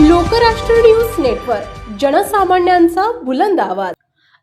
Lokrashtra news network जनसामान्यांचा बुलंद आवाज.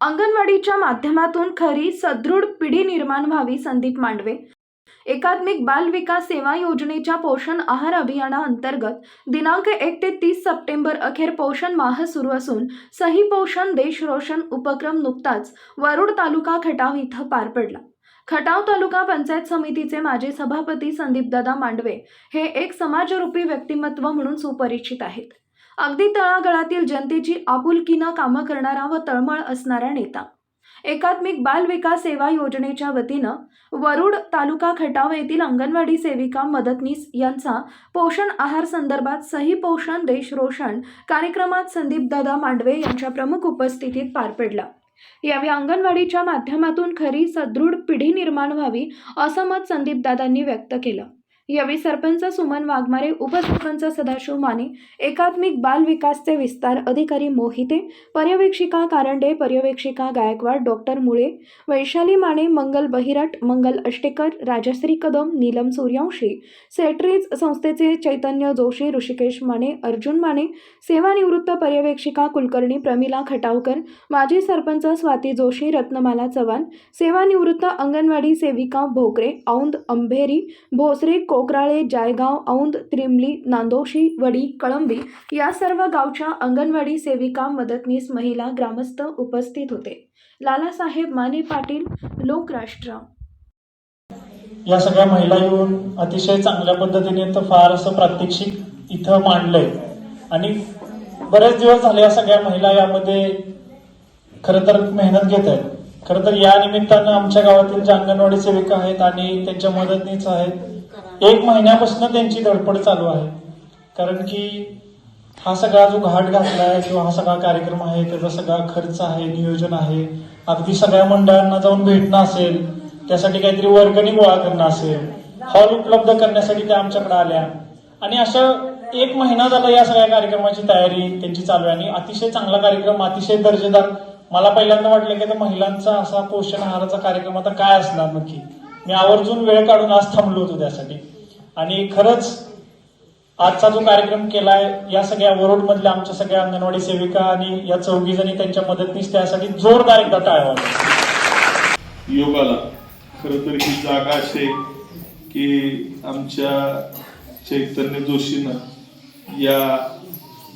अंगणवाडीच्या माध्यमातून खरी सदृढ पिढी निर्माण व्हावी संदीप मांडवे. एकात्मिक बाल विकास सेवा योजनेच्या पोषण आहार अभियानाअंतर्गत दिनांक एक ते तीस सप्टेंबर अखेर पोषण माह सुरू असून सही पोषण देश रोशन उपक्रम नुकताच वरुड तालुका खटाव इथं पार पडला. खटाव तालुका पंचायत समितीचे माजी सभापती संदीपदादा मांडवे हे एक समाजरूपी व्यक्तिमत्व म्हणून सुपरिचित आहेत. अगदी तळागळातील जनतेची आपुलकीनं कामं करणारा व तळमळ असणारा नेता. एकात्मिक बाल विकास सेवा योजनेच्या वतीनं वरुड तालुका खटाव येथील अंगणवाडी सेविका मदतनीस यांचा पोषण आहार संदर्भात सही पोषण देश रोशन कार्यक्रमात संदीपदादा मांडवे यांच्या प्रमुख उपस्थितीत पार पडला. यावेळी अंगणवाडीच्या माध्यमातून खरी सदृढ पिढी निर्माण व्हावी असं मत संदीपदादांनी व्यक्त केलं. यावेळी सरपंच सुमन वाघमारे उपसरपंच सदाशिव माने एकात्मिक बाल विकासचे विस्तार अधिकारी मोहिते पर्यवेक्षिका कारंडे पर्यवेक्षिका गायकवाड डॉक्टर मुळे वैशाली माने मंगल बहिरट मंगल अष्टेकर राजश्री कदम नीलम सूर्यवंशी सेट्रीज संस्थेचे चैतन्य जोशी ऋषिकेश माने अर्जुन माने सेवानिवृत्त पर्यवेक्षिका कुलकर्णी प्रमिला खटावकर माजी सरपंच स्वाती जोशी रत्नमाला चव्हाण सेवानिवृत्त अंगणवाडी सेविका भोकरे औंद अंभेरी भोसरे कोकराळे जायगाव औंद त्रिमली नांदोशी वडी कळंबी या सर्व गावच्या अंगणवाडी सेविका मदतनीस महिला ग्रामस्थ उपस्थित होते. लालासाहेब माने पाटील लोकराष्ट्र. या सगळ्या महिला येऊन अतिशय चांगल्या पद्धतीने तर फार असं प्रात्यक्षिक इथं मांडलंय. आणि बरेच दिवस झाले या सगळ्या महिला यामध्ये खरं तर मेहनत घेत आहेत. खरं तर या निमित्तानं आमच्या गावातील ज्या अंगणवाडी सेविका आहेत आणि त्यांच्या मदतनीस आहेत एक महिन्यापासून त्यांची धडपड चालू आहे. कारण की हा सगळा जो घाट घातलाय किंवा हा सगळा कार्यक्रम आहे त्याचा सगळा खर्च आहे नियोजन आहे. अगदी सगळ्या मंडळांना जाऊन भेटणं असेल त्यासाठी काहीतरी वर्गणी गोळा करणं असेल. हॉल उपलब्ध करण्यासाठी त्या आमच्याकडे आल्या. आणि असं एक महिना झाला या सगळ्या कार्यक्रमाची तयारी त्यांची चालू आहे. आणि अतिशय चांगला कार्यक्रम अतिशय दर्जेदार. मला पहिल्यांदा वाटलं की आता महिलांचा असा पोषण आहाराचा कार्यक्रम आता काय असणार नक्की? मी आवर्जून वेळ काढून आज थांबलो होतो त्यासाठी. आणि खरंच आजचा जो कार्यक्रम केलाय या सगळ्या वरोड मधल्या आमच्या सगळ्या अंगणवाडी सेविका आणि या चौघी जणी त्यांच्या मदतनीस त्यासाठी जोरदार एकदा टाळवा योगाला. खर तर ही जागा अशी आहे की आमच्या चैतन्य जोशीनं या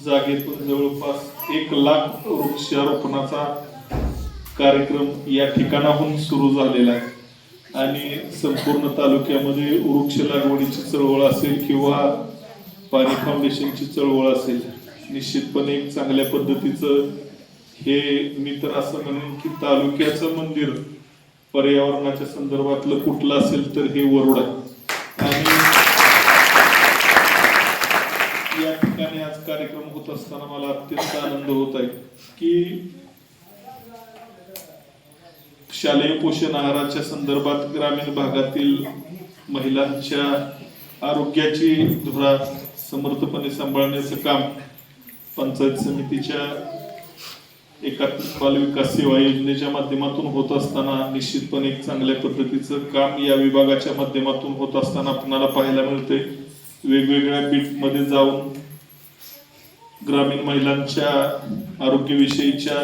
जागेतून जवळपास एक लाख वृक्षारोपणाचा कार्यक्रम या ठिकाणाहून सुरू झालेला आहे. आणि संपूर्ण तालुक्यामध्ये वृक्ष लागवडीची चळवळ असेल किंवा पाणी फाउंडेशनची चळवळ असेल निश्चितपणे एक चांगल्या पद्धतीचं हे मी तर असं म्हणेन की तालुक्याचं मंदिर पर्यावरणाच्या संदर्भातलं कुठलं असेल तर हे वरुड आहे. आणि या ठिकाणी आज कार्यक्रम होत असताना मला अत्यंत आनंद होत आहे की शालेय पोषण आहाराच्या संदर्भात ग्रामीण भागातील महिलांच्या आरोग्याची धुरा समर्थपणे सांभाळण्याचं काम पंचायत समितीच्या एकात्मिक बाल विकास सेवा योजनेच्या माध्यमातून होत असताना निश्चितपणे एक चांगल्या पद्धतीचं काम या विभागाच्या माध्यमातून होत असताना आपणाला पाहायला मिळते. वेगवेगळ्या बीटमध्ये जाऊन ग्रामीण महिलांच्या आरोग्यविषयीच्या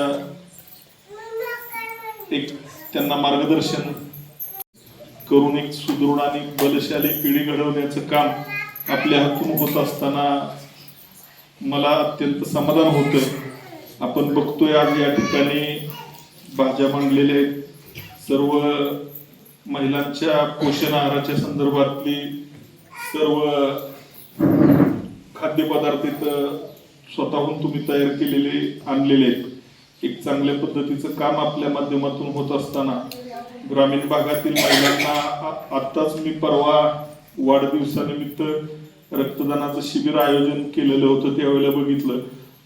एक त्यांना मार्गदर्शन करून एक सुदृढ आणि बलशाली पिढी घडवण्याचं काम आपल्या हातून होत असताना मला अत्यंत समाधान होतं. आपण बघतोय आज या ठिकाणी भाज्या मांडलेल्या आहेत. सर्व महिलांच्या पोषण आहाराच्या संदर्भातली सर्व खाद्यपदार्थ इथं स्वतःहून तुम्ही तयार केलेले आणलेले आहेत. एक चांगल्या पद्धतीचं काम आपल्या माध्यमातून होत असताना ग्रामीण भागातील महिलांना आत्ताच मी परवा वाढदिवसानिमित्त रक्तदानाचं शिबिर आयोजन केलेलं होतं त्यावेळेला बघितलं.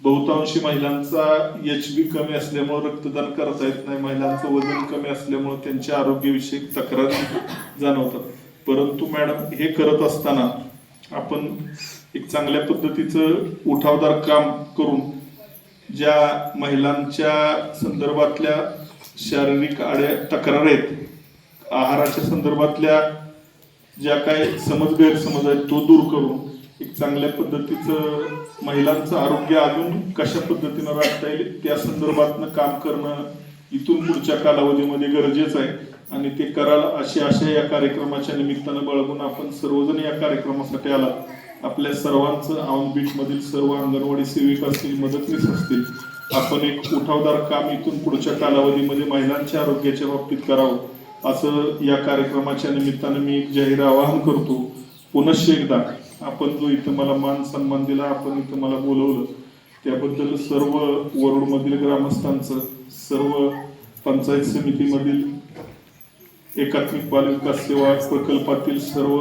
बहुतांशी महिलांचा एच बी कमी असल्यामुळे रक्तदान करता येत नाही. महिलांचं वजन कमी असल्यामुळे त्यांच्या आरोग्यविषयक तक्रारी जाणवतात. परंतु मॅडम हे करत असताना आपण एक चांगल्या पद्धतीचं उठावदार काम करून ज्या महिलांच्या संदर्भातल्या शारीरिक आड्या तक्रारी आहेत आहाराच्या संदर्भातल्या ज्या काही समज गैरसमज आहेत तो दूर करून एक चांगल्या पद्धतीचं महिलांचं आरोग्य अजून कशा पद्धतीनं राखता येईल त्या संदर्भातनं काम करणं इथून पुढच्या कालावधीमध्ये गरजेचं आहे. आणि ते कराल अशी आशा या कार्यक्रमाच्या निमित्तानं बाळगून आपण सर्वजण या कार्यक्रमासाठी आला आपल्या सर्वांचं औंध मधील सर्व अंगणवाडी सेविक असतील मदतनीस असतील आपण एक उठावदार काम इथून पुढच्या कालावधीमध्ये महिलांच्या आरोग्याच्या बाबतीत करावं असं या कार्यक्रमाच्या निमित्तानं मी एक जाहीर आवाहन करतो. पुनश्च एकदा आपण जो इथं मला मान सन्मान दिला आपण इथं मला बोलवलं त्याबद्दल सर्व वरुडमधील ग्रामस्थांचं सर्व पंचायत समितीमधील एकात्मिक बालविकास सेवा प्रकल्पातील सर्व